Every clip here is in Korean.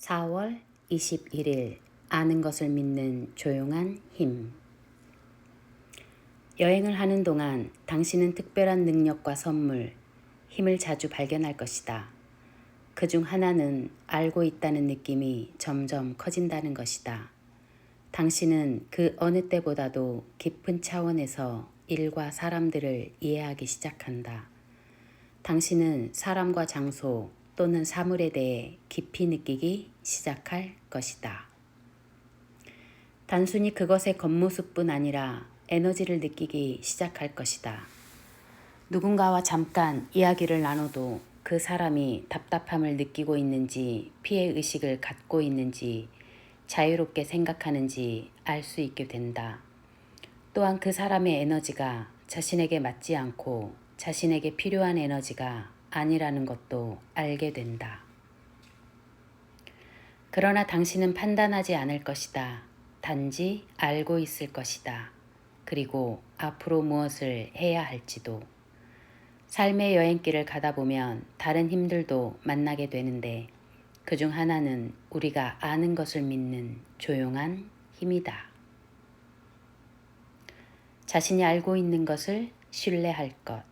4월 21일 아는 것을 믿는 조용한 힘 여행을 하는 동안 당신은 특별한 능력과 선물, 힘을 자주 발견할 것이다. 그 중 하나는 알고 있다는 느낌이 점점 커진다는 것이다. 당신은 그 어느 때보다도 깊은 차원에서 일과 사람들을 이해하기 시작한다. 당신은 사람과 장소 또는 사물에 대해 깊이 느끼기 시작할 것이다. 단순히 그것의 겉모습뿐 아니라 에너지를 느끼기 시작할 것이다. 누군가와 잠깐 이야기를 나눠도 그 사람이 답답함을 느끼고 있는지 피해 의식을 갖고 있는지 자유롭게 생각하는지 알 수 있게 된다. 또한 그 사람의 에너지가 자신에게 맞지 않고 자신에게 필요한 에너지가 아니라는 것도 알게 된다. 그러나 당신은 판단하지 않을 것이다. 단지 알고 있을 것이다. 그리고 앞으로 무엇을 해야 할지도. 삶의 여행길을 가다 보면 다른 힘들도 만나게 되는데 그 중 하나는 우리가 아는 것을 믿는 조용한 힘이다. 자신이 알고 있는 것을 신뢰할 것.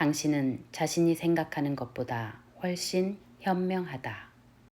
당신은 자신이 생각하는 것보다 훨씬 현명하다.